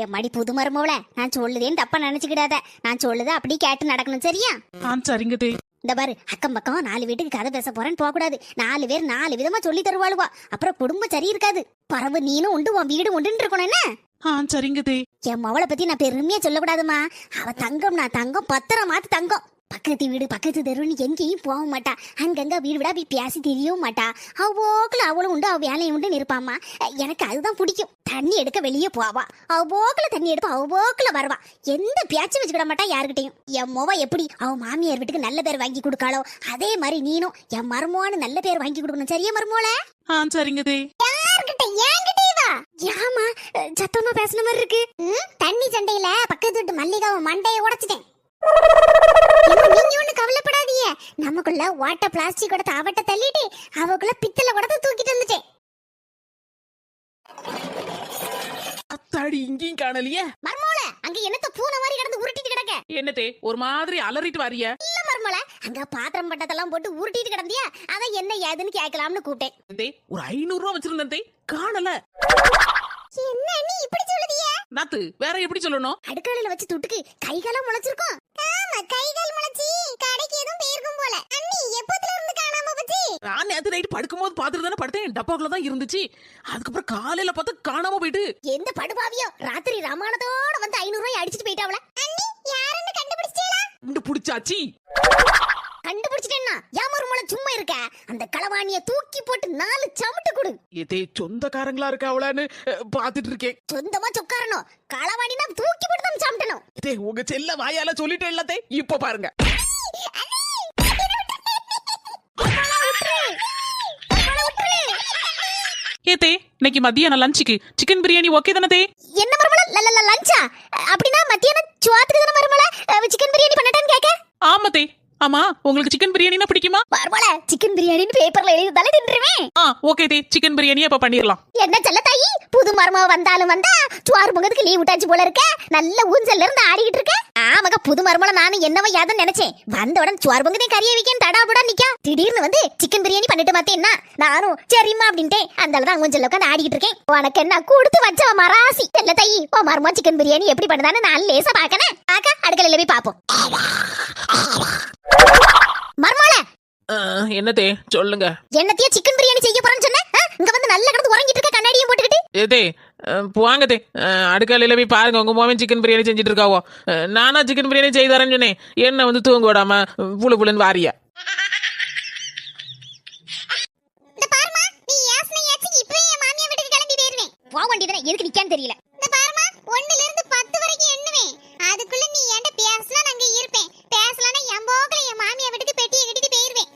என் மடி புது மருமவள நான் சொல்லுதேன்னு தப்பா நினைச்சுக்கிடாத. நான் சொல்லுத அப்படியே கேட்டு நடக்கணும் சரியா? ஆ சரிங்க தே இந்த பாரு அக்கம் பக்கம் நாலு வீட்டுக்கு கதை பேச போறேன்னு போக கூடாது நாலு பேர் நாலு விதமா சொல்லி தருவாளுவா. அப்புறம் குடும்பம் சரி இருக்காது. பறவு நீனும் உண்டு உன் வீடு உண்டுன்னு இருக்கணும் என்ன? ஆ சரிங்க தே என் மவளை பத்தி நான் பெருமையா சொல்லக்கூடாதுமா. அவ தங்கம் நான் தங்கம் பத்திரம் மாத்து தங்கம். பக்கத்து வீடு பக்கத்து தெருன்னு எங்கேயும் போக மாட்டா. அங்கங்க வீடு விடா போய் பேசி தெரியவும் மாட்டா. அவ போக்குல அவளும் உண்டு அவ வேலையும் உண்டு இருப்பாமா எனக்கு அதுதான் பிடிக்கும். தண்ணி எடுக்க வெளியே போவா. அவ போக்குல தண்ணி எடுப்பா அவ போக்குல வருவா. எந்த பேச்சும் வச்சுக்கிட மாட்டா யாருக்கிட்டையும் என் மொவ எப்படி அவ மாமியார் வீட்டுக்கு நல்ல பேர் வாங்கி கொடுக்காளோ அதே மாதிரி நீனும் என் மருமோன்னு நல்ல பேர் வாங்கி கொடுக்கணும். சரியா மருமோல ஆ சரிங்க தே. யார்கிட்ட? என்கிட்டே வா யாமா சத்தமா பேசுன மாதிரி இருக்கு. தண்ணி சண்டையில பக்கத்து வீட்டு மல்லிகாவை மண்டைய உடைச்சிட்டேன். நமக்குள்ள வாட்ட பிளாஸ்டிக் கூட அவட்ட தள்ளிட்டு அவக்குள்ள பித்தளை கூட தூக்கிட்டு வந்துட்டேன். அத்தாடி இங்கேயும் காணலையே? மர்மோல அங்க என்னத்த பூனை மாதிரி கிடந்து உருட்டிட்டு கிடக்க? என்ன தே ஒரு மாதிரி அலறிட்டு வாரிய இல்ல மர்மோல அங்க பாத்திரம் பட்டத்தெல்லாம் போட்டு உருட்டிட்டு கிடந்தியா? அதான் என்ன ஏதுன்னு கேட்கலாம்னு கூப்பிட்டேன். ஒரு ஐநூறு ரூபா வச்சிருந்தேன் காணல. என்ன நீ இப்படி நாத்து வேற எப்படி சொல்லணும்? அடுக்கலையில வச்சு துட்டுக்கு கை காலம் முளைச்சிருக்கும். ஆமா கை கால் முளைச்சி கடைக்கு எதுவும் போயிருக்கும் போல. அண்ணி எப்பத்துல இருந்து காணாம போச்சு? நான் நேத்து நைட்டு படுக்கும்போது பாத்துட்டு தானே படுத்தேன். டப்பாக்குள்ள தான் இருந்துச்சு. அதுக்கப்புறம் காலையில பார்த்தா காணாம போயிட்டு. எந்த படுபாவியோ? ராத்திரி ரமானத்தோட வந்து ஐநூறு ரூபாய் அடிச்சிட்டு போயிட்டாவல அண்ணி யாருன்னு கண்டுபிடிச்சிட்டீங்களா இந்த புடிச்சாச்சி. கண்டுபிடிச்சிட்டேன்னா யாமருமல சும்மா இருக்க? அந்த களவாணிய தூக்கி போட்டு நாலு சமட்டு கொடு. ஏதே சொந்தக்காரங்களா இருக்கா அவளான்னு பாத்துட்டு இருக்கேன். சொந்தமா சொக்காரணும். களவாணினா தூக்கி போட்டு தான் சமட்டணும். இதே உங்க செல்ல வாயால சொல்லிட்டேன் எல்லாத்தே இப்ப பாருங்க. ஏத்தே இன்னைக்கு மதியானம் லஞ்சுக்கு சிக்கன் பிரியாணி ஓகே தானே என்ன மருமல லஞ்சா அப்படின்னா மத்தியானம் சுவாத்துக்கு தானே மருமல சிக்கன் பிரியாணி பண்ணட்டான்னு கேட்க ஆமா தே ஆமா உங்களுக்கு சிக்கன் பிரியாணினா பிடிக்குமா? மருமல சிக்கன் பிரியாணின்னு பேப்பர்ல எழுதி தலை தின்றுவேன் ஆ ஓகே தே சிக்கன் பிரியாணி அப்ப பண்ணிடலாம். என்ன செல்ல தாயி? புது மருமக வந்தாலும் வந்தா சுவாறு முகத்துக்கு லீவ் விட்டாச்சு போல இருக்க. நல்ல ஊஞ்சல்ல இருந்து ஆடிக்கிட்டு இருக்க. ஆமாக்கா புது மருமல நானும் என்னவோ யாதுன்னு நினைச்சேன். வந்த உடனே சுவாறு பொங்கத்தையும் கறியை வைக்கன்னு தடா புடா நிக்கா. திடீர்னு வந்து சிக்கன் பிரியாணி பண்ணிட்டு மாத்தேன்னா நானும் சரிம்மா அப்படின்ட்டு அந்த தான் ஊஞ்சல்ல உட்காந்து ஆடிக்கிட்டு இருக்கேன். உனக்கு என்ன கொடுத்து வச்ச மராசி? செல்ல தாயி ஓ மருமோ சிக்கன் பிரியாணி எப்படி பண்ணுதான்னு நான் லேசா பாக்கனே பாக்க அடுக்கலையில போய் பாப்போம் மருமோல அஹ், என்ன தே சொல்லுங்க. என்னத்தையே சிக்கன் பிரியாணி செய்ய போறேன்னு சொன்னேன்? இங்க வந்து நல்லா கிடந்து உறங்கிட்டு இருக்க கண்ணாடியும் போட்டுக்கிட்டு? ஏதே வாங்க தே. அடுக்காலையில போய் பாருங்க உங்க மாமன் சிக்கன் பிரியாணி செஞ்சுட்டு இருக்காவோ. நானா சிக்கன் பிரியாணி செய்து தரேன்னு சொன்னேன். என்ன வந்து தூங்க விடாம புழு புழுன்னு வாரிய? போக வேண்டியதுனே எதுக்கு நிக்கான்னு தெரியல. இந்த பாருமா ஒண்ணுல இருந்து பத்து வரைக்கும் எண்ணுவேன். அதுக்குள்ள நீ என்கிட்ட பேசலாம் நான் அங்க இருப்பேன் பேசலன்னா என் போக்குல என் மாமியா வீட்டுக்கு பெட்டியை கட்டிட்டு போயிருவேன்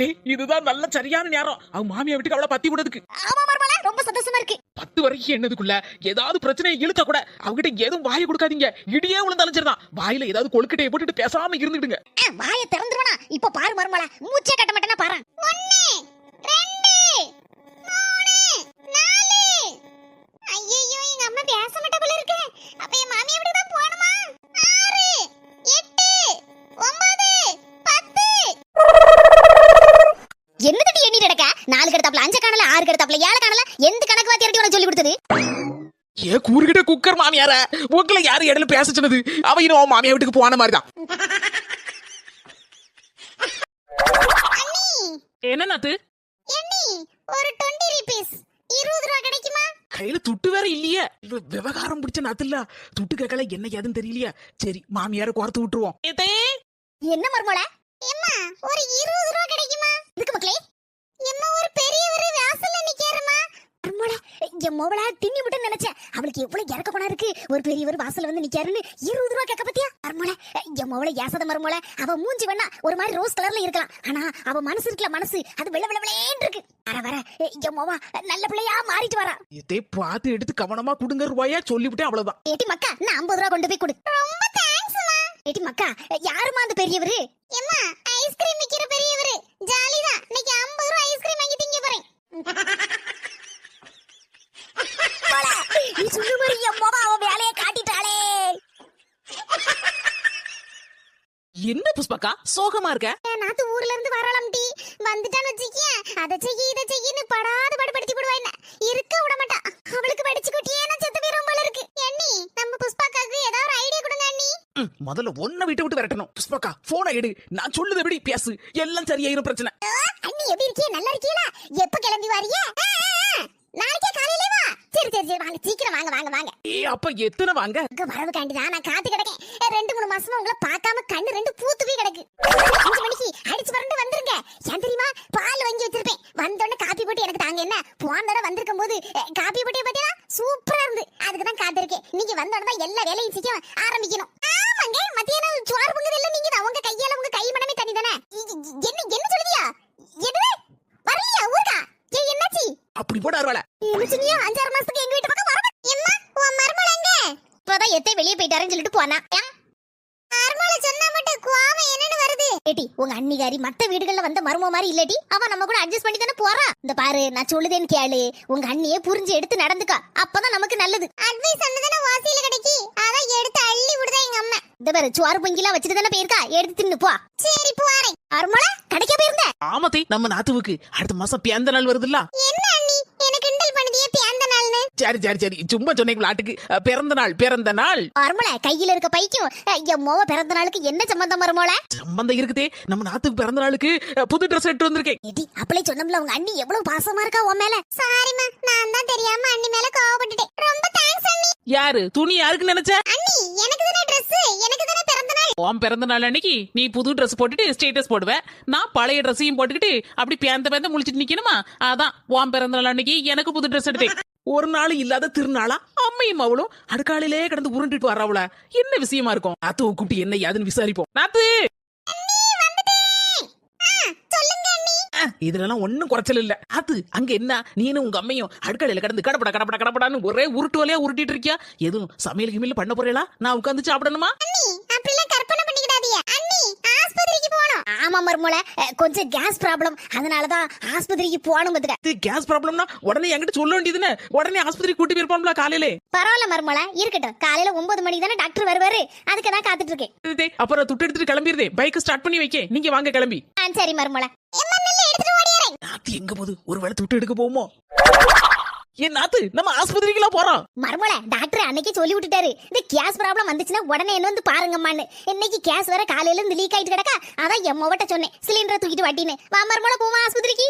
இதே இதுதான் நல்ல சரியான நேரம். அவன் மாமியா வீட்டுக்கு அவளை பத்தி விடுறதுக்கு. ஆமா மர்மலா ரொம்ப சந்தோஷமா இருக்கு. பத்து வரைக்கும் என்னதுக்குள்ள ஏதாவது பிரச்சனையை இழுக்க கூட அவகிட்ட எதுவும் வாயை கொடுக்காதீங்க. இடியே விழுந்தாலும் சரிதான். வாயில ஏதாவது கொழுக்கட்டையை போட்டுட்டு பேசாம இருந்துடுங்க வாயை திறந்துருவனா? இப்ப பாரு மர்மலா மூச்சே கட்ட மாட்டேனா பாரு. ஒண்ணு ரெண்டு மூணு நாலு. ஐயோ எங்க அம்மா பேச மாட்டா போல இருக்கு. அப்ப கூறுகிட்ட குக்கர் மாமியார உங்களை யாரு இடையில பேச சொன்னது? அவ இன்னும் அவன் மாமியா வீட்டுக்கு போன மாதிரிதான். என்ன நாத்து? ஒரு டுவெண்ட்டி ருபீஸ் இருபது ரூபா கிடைக்குமா? கையில துட்டு வேற இல்லையே. விவகாரம் பிடிச்ச நாத்து இல்ல துட்டு கேட்கல என்ன ஏதுன்னு தெரியலையா. சரி மாமியார குறத்து விட்டுருவோம். என்ன மர்மோல எம்மா ஒரு இருபது ரூபா கிடைக்குமா? இதுக்கு மக்களே எம்மா ஒரு பெரியவர் வாசல்ல மர்மோல என் மோவளா தின்னி விட்டு நினைச்சேன். அவளுக்கு எவ்வளவு இறக்க போனா இருக்கு. ஒரு பெரியவர் வாசல்ல வந்து நிக்காருன்னு இருபது ரூபா கேட்க பத்தியா? மர்மோல என் மோவள ஏசத மர்மோல அவ மூஞ்சி வேணா ஒரு மாதிரி ரோஸ் கலர்ல இருக்கலாம். ஆனா அவ மனசு இருக்குல மனசு. அது வெள்ள வெள்ள இருக்கு. வர வர என் மோவா நல்ல பிள்ளையா மாறிட்டு வரா. இதே பார்த்து எடுத்து கவனமா குடுங்க ரூபாயா? சொல்லிவிட்டேன் அவ்வளவுதான். ஏட்டி மக்கா நான் ஐம்பது ரூபா கொண்டு போய் கொடு. ரொம்ப தேங்க்ஸ்மா ஏட்டி மக்கா யாருமா அந்த பெரியவரு? எம்மா ஐஸ்கிரீம் விக்கிற பெரியவரு. ஜாலிதான். இன்னைக்கு ஐம்பது ரூபா ஐஸ்கிரீம் வாங்கி திங்க போறேன். நீ சொன்ன மாதிரி என் அவ வேலையை காட்டிட்டாளே. என்ன புஷ்பா புஷ்பாக்கா? சோகமா இருக்க? நாத்து ஊர்ல இருந்து வரலாம் டி. வந்துட்டான்னு வச்சுக்கிய. அதை செய்ய இதை செய்யன்னு படாத பாடு படிச்சு போடுவா என்ன? இருக்க விட மாட்டா. அவளுக்கு படிச்சு கொட்டியே நான் செத்து போயிரும் போல இருக்கு. அண்ணி நம்ம புஷ்பாக்காக்கு ஏதாவது ஒரு ஐடியா கொடுங்க அண்ணி. முதல்ல ஒன்ன விட்டு விட்டு விரட்டணும். புஷ்பக்கா போனை எடு. நான் சொல்லுது எப்படி? பேசு. எல்லாம் சரியாயிரும் பிரச்சனை. அண்ணி எப்படி இருக்கீங்க நல்லா இருக்கீங்களா எப்ப கிளம்பி வாரிய? நாளைக்கே காலையில வா. சரி சரி சரி வாங்க. சீக்கிரம் வாங்க வாங்க வாங்க. ஏ அப்ப எத்தனை வாங்க? உங்க வரவு காண்டிதான் நான் காத்து கிடக்கேன். ரெண்டு மூணு மாசமா உங்களை பார்க்காம கண்ணு ரெண்டு பூத்து போய் கிடக்கு. அஞ்சு மணிக்கு அடிச்சு பரண்டு வந்துருங்க. ஏன் தெரியுமா? பால் வாங்கி வச்சிருப்பேன். வந்தோடனே காப்பி போட்டு எனக்கு தாங்க என்ன? போன தடவை வந்திருக்கும் போது காப்பி போட்டு பாத்தீங்கன்னா சூப்பரா இருந்து. அதுக்கு தான் காத்திருக்கேன். நீங்க வந்த உடனே தான் எல்லா வேலையும் சீக்கிரம் ஆரம்பிக்கணும். ஆமாங்க மத்தியானம் சோறு பொங்குது இல்ல நீங்க தான். உங்க கையால உங்க கை மனமே தனி? தானே என்ன என்ன சொல்லுதியா? அப்படி போட அருவாள. அஞ்சாறு மாசத்துக்கு எங்க வீட்டு பக்கம் வர எம்மா உன் மருமகள் எங்க? இப்பதான் எத்தை வெளியே போயிட்டாருன்னு சொல்லிட்டு போனா. மருமகளை சொன்னா மட்டும் கோவம் என்னன்னு வருது? ஏடி உங்க அன்னிகாரி மத்த வீடுகள்ல வந்த மரும மாதிரி இல்லடி. அவ நம்ம கூட அட்ஜஸ்ட் பண்ணி தானே போறா. இந்த பாரு நான் சொல்லுதேன்னு கேளு. உங்க அண்ணியே புரிஞ்சு எடுத்து நடந்துக்கா. அப்பதான் நமக்கு நல்லது. அட்வைஸ் சொன்னதானே வாசியில கிடைக்கி அதான் எடுத்து அள்ளி விடுதா எங்க அம்மா இந்த பாரு சுவாறு பொங்கிலாம் வச்சுட்டு தானே போயிருக்கா? எடுத்து தின்னு போ. சரி போறேன் மருமலை கடைக்க போயிருந்த? ஆமத்தை நம்ம நாத்துவுக்கு. அடுத்த மாசம் பிறந்த நாள் வருதுல்ல? என்ன அண்ணி? எனக்கு கிண்டல் பண்ணுதியே பிறந்த நாள்னு? சரி சரி சரி. சும்மா சொன்னேன் விளாட்டுக்கு அஹ், பிறந்த நாள் பிறந்த நாள். மருமலை கையில இருக்க பைக்கும் என் மோவ பிறந்த நாளுக்கு என்ன சம்பந்தம் மருமோல சம்பந்தம் இருக்குதே. நம்ம நாத்துக்கு பிறந்த நாளுக்கு புது ட்ரெஸ் எடுத்து வந்திருக்கேன். ஏடி அப்பளே சொன்னோம்ல உங்க அண்ணி எவ்வளவு பாசமா இருக்கா உன் மேல? சாரிமா நான் தான் தெரியாம அண்ணி மேல கோவப்பட்டுட்டேன். யாரு? துணி யாருக்கு நினைச்ச? அண்ணி எனக்கு தானே Dress எனக்கு தானே பிறந்த நாள். உன் பிறந்த நாள் அன்னைக்கு நீ புது ட்ரெஸ் போட்டுட்டு ஸ்டேட்டஸ் போடுவேன் நான் பழைய ட்ரெஸ்ஸையும் போட்டுக்கிட்டு அப்படி பேந்த பேந்த முழிச்சிட்டு நிக்கணுமா? அதான் உன் பிறந்த நாள் அன்னைக்கு எனக்கு புது ட்ரெஸ் எடுத்தேன். ஒரு நாள் இல்லாத திருநாளா அம்மையும் அவளும் அடுக்காலையிலே கிடந்து உருண்டுட்டு வர்றவள? என்ன விஷயமா இருக்கும்? நாத்து கூப்பிட்டு என்ன யாதுன்னு விசாரிப்போம். நாத்து! சொல்லுங்க. இதுல எல்லாம் இதுலலாம் ஒண்ணும் குறைச்சல் இல்ல அது அங்க என்ன? நீனும் உங்க அம்மையும் அடுக்கடையில கடந்து கடப்பட கடப்பட கடப்படான்னு ஒரே உருட்டு வலையா உருட்டிட்டு இருக்கியா? எதுவும் சமையல் கிமில் பண்ண போறீங்களா? நான் உட்காந்து சாப்பிடணுமா அண்ணி அப்படிலாம் கற்பனை பண்ணிக்கிடாதீங்க அண்ணி ஆஸ்பத்திரிக்கு போகணும் ஆமா மருமோல கொஞ்சம் கேஸ் ப்ராப்ளம் அதனால தான் ஆஸ்பத்திரிக்கு போகணும் பத்துக்க. கேஸ் ப்ராப்ளம்னா உடனே என்கிட்ட சொல்ல வேண்டியதுன்னு உடனே ஆஸ்பத்திரி கூட்டி போயிருப்போம்ல காலையிலே. பரவாயில்ல மருமோல இருக்கட்டும். காலையில ஒன்பது மணிக்கு தானே டாக்டர் வருவாரு. அதுக்கு தான் காத்துட்டு இருக்கேன். இதே, அப்புறம் துட்டு எடுத்துட்டு கிளம்பிடுதே. பைக் ஸ்டார்ட் பண்ணி வைக்க. நீங்க வாங்க கிளம்பி. சரி மருமோல நாத்து எங்க போகுது? ஒருவேளை துட்டு எடுக்க போவோமோ என் நாத்து நம்ம ஆஸ்பத்திரிக்கெல்லாம் போறோம். மர்மல டாக்டர் அன்னைக்கு சொல்லி விட்டுட்டாரு. இந்த கேஸ் ப்ராப்ளம் வந்துச்சுன்னா உடனே என்ன வந்து பாருங்கம்மான்னு. இன்னைக்கு கேஸ் வேற காலையில இருந்து லீக் ஆயிட்டு கிடக்கா? அதான் என் சொன்னேன். சிலிண்டரை தூக்கிட்டு வாட்டின்னு. வா மர்மல போவா ஆஸ்பத்திரிக்கு.